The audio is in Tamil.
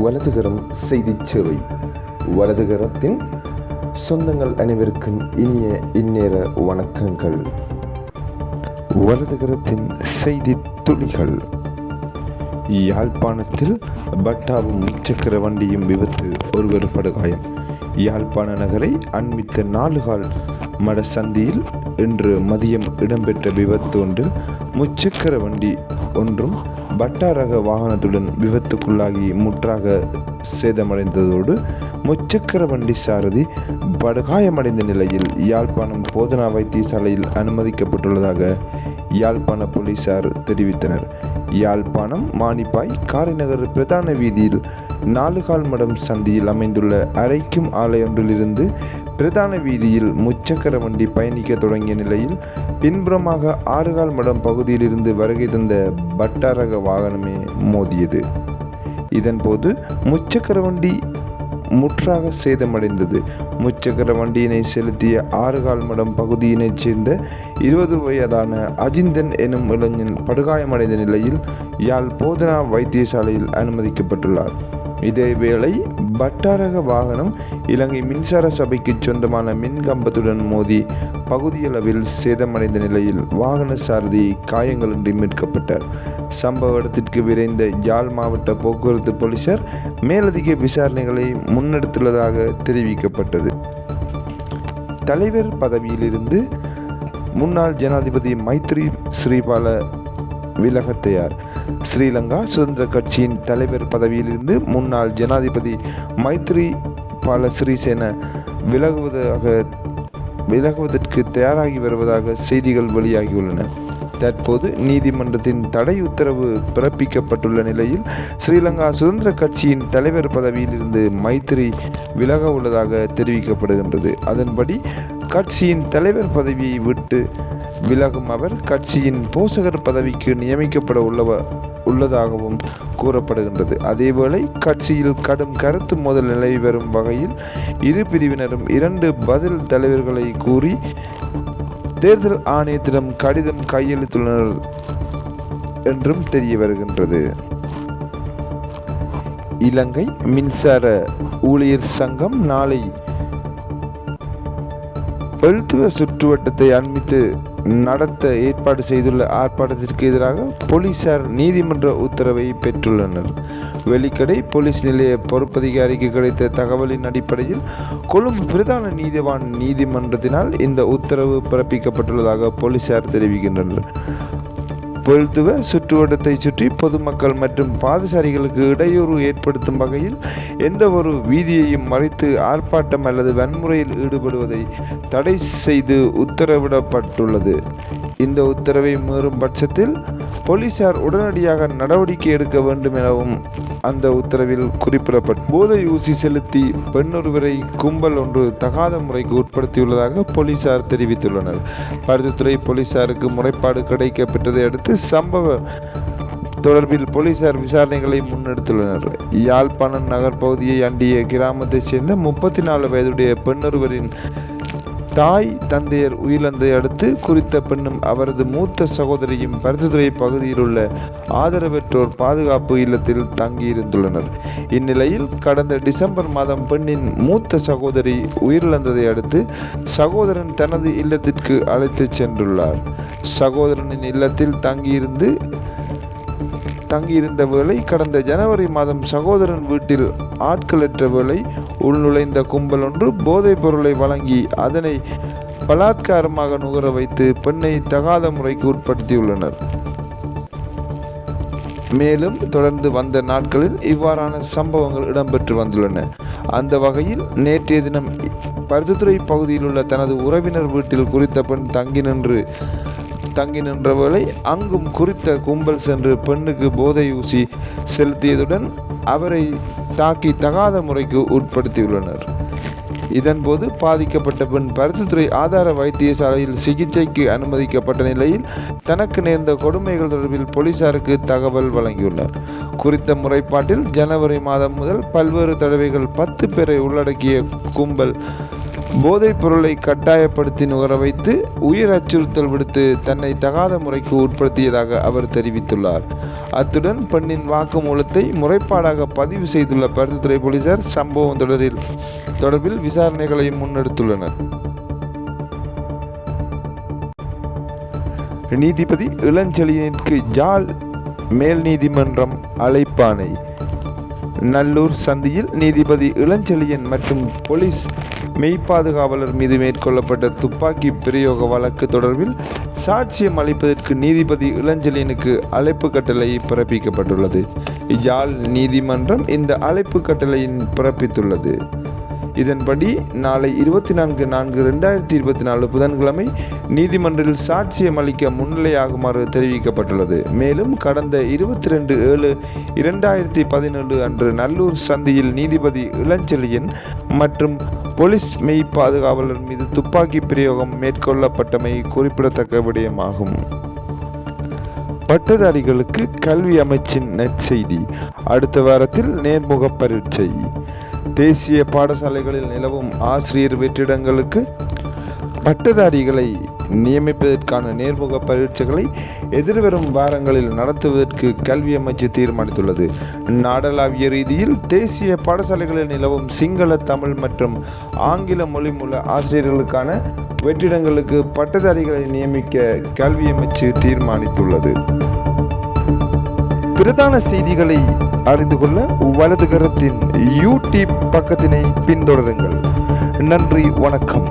வலதுகரம் செய்தி சேவை. வலதுகரத்தின் சொந்தங்கள் அனைவருக்கும் இனிய இந்நேர வணக்கங்கள். வலதுகரத்தின் செய்தி துளிகள். யாழ்ப்பாணத்தில் பட்டாவும் முச்சக்கர வண்டியும் விபத்து ஒருவர் படுகாயம். யாழ்ப்பாண நகரை அண்மித்த நாலுகால் மட சந்தியில் இன்று மதியம் இடம்பெற்ற விபத்து ஒன்றில் முச்சக்கர வண்டி ஒன்றும் பட்டா ரக வாகனத்துடன் விபத்துக்குள்ளாகி முற்றாக சேதமடைந்ததோடு முச்சக்கர வண்டி சாரதி படுகாயமடைந்த நிலையில் யாழ்ப்பாணம் போதனா வைத்தியசாலையில் அனுமதிக்கப்பட்டுள்ளதாக யாழ்ப்பாண போலீசார் தெரிவித்தனர். யாழ்ப்பாணம் மானிப்பாய் காரைநகர் பிரதான வீதியில் நாலுகால் மடம் சந்தியில் அமைந்துள்ள அரைக்கும் ஆலையொன்றிலிருந்து பிரதான வீதியில் முச்சக்கர வண்டி பயணிக்க தொடங்கிய நிலையில் பின்புறமாக ஆறுகால் மடம் பகுதியிலிருந்து வருகை தந்த பட்டாரக வாகனமே மோதியது. இதன்போது முச்சக்கர வண்டி முற்றாக சேதமடைந்தது. முச்சக்கர வண்டியினை செலுத்திய ஆறுகால் மடம் பகுதியினைச் சேர்ந்த இருபது வயதான அஜிந்தன் எனும் இளைஞன் படுகாயமடைந்த நிலையில் யாழ் போதனா வைத்தியசாலையில் அனுமதிக்கப்பட்டுள்ளார். இதேவேளை பட்டாரக வாகனம் இலங்கை மின்சார சபைக்கு சொந்தமான மின் கம்பத்துடன் மோதி பகுதியளவில் சேதமடைந்த நிலையில் வாகன சாரதி காயங்களின்றி மீட்கப்பட்டார். சம்பவ இடத்திற்கு விரைந்த யாழ் மாவட்ட போக்குவரத்து போலீசார் மேலதிக விசாரணைகளை முன்னெடுத்துள்ளதாக தெரிவிக்கப்பட்டது. தலைவர் பதவியிலிருந்து முன்னாள் ஜனாதிபதி மைத்ரி ஸ்ரீபால விலகத்தையார் தயார். ஸ்ரீலங்கா சுதந்திர கட்சியின் தலைவர் பதவியிலிருந்து முன்னாள் ஜனாதிபதி மைத்ரி பால சிறிசேன விலகுவதாக விலகுவதற்கு தயாராகி வருவதாக செய்திகள் வெளியாகியுள்ளன. தற்போது நீதிமன்றத்தின் தடை உத்தரவு பிறப்பிக்கப்பட்டுள்ள நிலையில் ஸ்ரீலங்கா சுதந்திர கட்சியின் தலைவர் பதவியிலிருந்து மைத்திரி விலக உள்ளதாக தெரிவிக்கப்படுகின்றது. அதன்படி கட்சியின் தலைவர் பதவியை விட்டு விலகும் அவர் கட்சியின் போஷகர் பதவிக்கு நியமிக்கப்பட உள்ளவ உள்ளதாகவும் கூறப்படுகின்றது. அதேவேளை கட்சியில் கடும் கருத்து மோதல் நிலை வரும் வகையில் இரு பிரிவினரும் இரண்டு பதில் தலைவர்களை கூறி தேர்தல் ஆணையத்திடம் கடிதம் கையளித்துள்ளனர் என்றும் தெரிய வருகின்றது. இலங்கை மின்சார ஊழியர் சங்கம் நாளை எழுத்துவ சுற்றுவட்டத்தை அண்மித்து நடத்த ஏற்பாடு செய்துள்ள ஆர்ப்பாட்டத்திற்கு எதிராக போலீசார் நீதிமன்ற உத்தரவை பெற்றுள்ளனர். வெலிக்கடை போலீஸ் நிலைய பொறுப்பதிகாரிக்கு கிடைத்த தகவலின் அடிப்படையில் கொழும்பு பிரதான நீதிவான் நீதிமன்றத்தினால் இந்த உத்தரவு பிறப்பிக்கப்பட்டுள்ளதாக போலீசார் தெரிவிக்கின்றனர். பொழுத்துவ சுற்றுவட்டத்தை சுற்றி பொதுமக்கள் மற்றும் பாதசாரிகளுக்கு இடையூறு ஏற்படுத்தும் வகையில் எந்த ஒரு வீதியையும் மறைத்து ஆர்ப்பாட்டம் அல்லது வன்முறையில் ஈடுபடுவதை தடை செய்து உத்தரவிடப்பட்டுள்ளது. இந்த உத்தரவை மீறும் பட்சத்தில் போலீசார் உடனடியாக நடவடிக்கை எடுக்க வேண்டும் எனவும் அந்த உத்தரவில் குறிப்பிடப்பட்டு போதை ஊசி செலுத்தி பெண்ணொருவரை கும்பல் ஒன்று தகாத முறைக்கு உட்படுத்தியுள்ளதாக போலீசார் தெரிவித்துள்ளனர். பருத்தித்துறை போலீசாருக்கு முறைப்பாடு கிடைக்கப்பெற்றதை அடுத்து சம்பவ தொடர்பில் போலீசார் விசாரணைகளை முன்னெடுத்துள்ளனர். யாழ்ப்பாணம் நகர் பகுதியை அண்டிய கிராமத்தைச் சேர்ந்த முப்பத்தி நாலு வயதுடைய பெண்ணொருவரின் தாய் தந்தையர் உயிரிழந்ததை அடுத்து குறித்த பெண்ணும் அவரது மூத்த சகோதரியும் பருத்தித்துறை பகுதியில் உள்ள ஆதரவற்றோர் பாதுகாப்பு இல்லத்தில் தங்கியிருந்துள்ளனர். இந்நிலையில் கடந்த டிசம்பர் மாதம் பெண்ணின் மூத்த சகோதரி உயிரிழந்ததை அடுத்து சகோதரன் தனது இல்லத்திற்கு அழைத்துச் சென்றுள்ளார். சகோதரனின் இல்லத்தில் தங்கியிருந்து தங்கியிருந்த வேளை கடந்த ஜனவரி மாதம் சகோதரன் வீட்டில் ஆட்களற்ற வேளை உள்நுழைந்த கும்பல் ஒன்று போதைப் பொருளை வழங்கி அதனை பலாத்காரமாக நுகர வைத்து பெண்ணை தகாத முறைக்கு உட்படுத்தியுள்ளனர். மேலும் தொடர்ந்து வந்த நாட்களில் இவ்வாறான சம்பவங்கள் இடம்பெற்று வந்துள்ளன. அந்த வகையில் நேற்றைய தினம் பருத்தித்துறை பகுதியில் உள்ள தனது உறவினர் வீட்டில் குறித்த பெண் தங்கி நின்று தங்கி நின்றவர்களை அங்கும் குறித்த கும்பல் சென்று பெண்ணுக்கு போதை ஊசி செலுத்தியதுடன் அவரை தாக்கி தகாத முறைக்கு உட்படுத்தியுள்ளனர். இதன்போது பாதிக்கப்பட்ட பெண் பருத்தித்துறை ஆதார வைத்தியசாலையில் சிகிச்சைக்கு அனுமதிக்கப்பட்ட நிலையில் தனக்கு நேர்ந்த கொடுமைகள் தொடர்பில் போலீசாருக்கு தகவல் வழங்கியுள்ளார். குறித்த முறைப்பாட்டில் ஜனவரி மாதம் முதல் பல்வேறு தடவைகள் பத்து பேரை உள்ளடக்கிய கும்பல் போதைப் பொருளை கட்டாயப்படுத்தி நுகர வைத்து உயிர் அச்சுறுத்தல் விடுத்து தன்னை தகாத முறைக்கு உட்படுத்தியதாக அவர் தெரிவித்துள்ளார். அத்துடன் பெண்ணின் வாக்குமூலத்தை முறைப்பாடாக பதிவு செய்துள்ள பருத்தித்துறை போலீசார் சம்பவம் தொடரில் தொடர்பில் விசாரணைகளை முன்னெடுத்துள்ளனர். நீதிபதி இளஞ்செழியனுக்கு ஜால் மேல் நீதிமன்றம் அழைப்பானை நல்லூர் சந்தியில் நீதிபதி இளஞ்செழியன் மற்றும் போலீஸ் மெய்ப்பாதுகாவலர் மீது மேற்கொள்ளப்பட்ட துப்பாக்கி பிரயோக வழக்கு தொடர்பில் சாட்சியம் அளிப்பதற்கு நீதிபதி இளஞ்சலினுக்கு அழைப்பு கட்டளை பிறப்பிக்கப்பட்டுள்ளது. யாழ் நீதிமன்றம் இந்த அழைப்பு கட்டளையின் பிறப்பித்துள்ளது. இதன்படி நாளை இருபத்தி நான்கு நான்கு ரெண்டாயிரத்தி இருபத்தி நாலு புதன்கிழமை நீதிமன்றில் சாட்சியம் அளிக்க முன்னிலையாகுமாறு தெரிவிக்கப்பட்டுள்ளது. மேலும் கடந்த இருபத்தி ரெண்டு ஏழு இரண்டாயிரத்தி பதினேழு அன்று நல்லூர் சந்தியில் நீதிபதி இளஞ்செழியன் மற்றும் போலீஸ் மெய் பாதுகாவலர் மீது துப்பாக்கி பிரயோகம் மேற்கொள்ளப்பட்டமை குறிப்பிடத்தக்க விடயமாகும். பட்டதாரிகளுக்கு கல்வி அமைச்சின் நற்செய்தி. அடுத்த வாரத்தில் நேர்முக பரீட்சை. தேசிய பாடசாலைகளில் நிலவும் ஆசிரியர் வெற்றிடங்களுக்கு பட்டதாரிகளை நியமிப்பதற்கான நேர்முக பரீட்சைகளை எதிர்வரும் வாரங்களில் நடத்துவதற்கு கல்வி அமைச்சு தீர்மானித்துள்ளது. நாடளாவிய ரீதியில் தேசிய பாடசாலைகளில் நிலவும் சிங்கள தமிழ் மற்றும் ஆங்கில மொழி மூல ஆசிரியர்களுக்கான வெற்றிடங்களுக்கு பட்டதாரிகளை நியமிக்க கல்வி அமைச்சு தீர்மானித்துள்ளது. பிரதான செய்திகளை அறிந்து கொள்ள வலதுகரத்தின் யூடியூப் பக்கத்தினை பின்தொடருங்கள். நன்றி வணக்கம்.